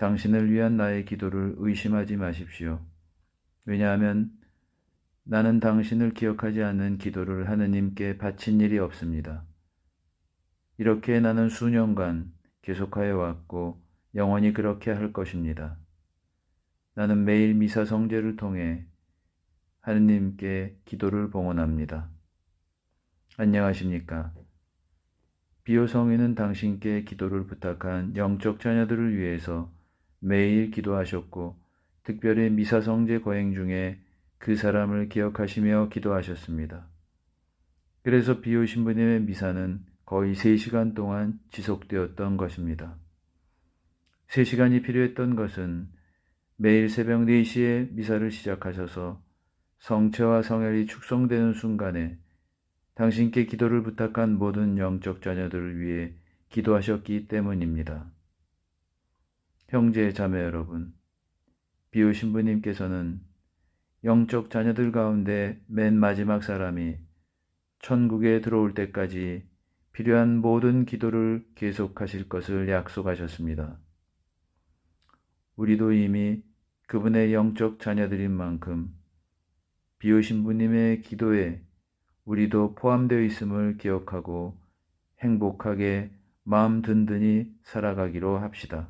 당신을 위한 나의 기도를 의심하지 마십시오. 왜냐하면 나는 당신을 기억하지 않는 기도를 하느님께 바친 일이 없습니다. 이렇게 나는 수년간 계속하여 왔고 영원히 그렇게 할 것입니다. 나는 매일 미사 성제를 통해 하느님께 기도를 봉헌합니다. 안녕하십니까? 비오 성인은 당신께 기도를 부탁한 영적 자녀들을 위해서 매일 기도하셨고 특별히 미사 성제 거행 중에 그 사람을 기억하시며 기도하셨습니다. 그래서 비오 신부님의 미사는 거의 3시간 동안 지속되었던 것입니다. 3시간이 필요했던 것은 매일 새벽 4시에 미사를 시작하셔서 성체와 성혈이 축성되는 순간에 당신께 기도를 부탁한 모든 영적 자녀들을 위해 기도하셨기 때문입니다. 형제 자매 여러분, 비오 신부님께서는 영적 자녀들 가운데 맨 마지막 사람이 천국에 들어올 때까지 필요한 모든 기도를 계속하실 것을 약속하셨습니다. 우리도 이미 그분의 영적 자녀들인 만큼 비오 신부님의 기도에 우리도 포함되어 있음을 기억하고 행복하게 마음 든든히 살아가기로 합시다.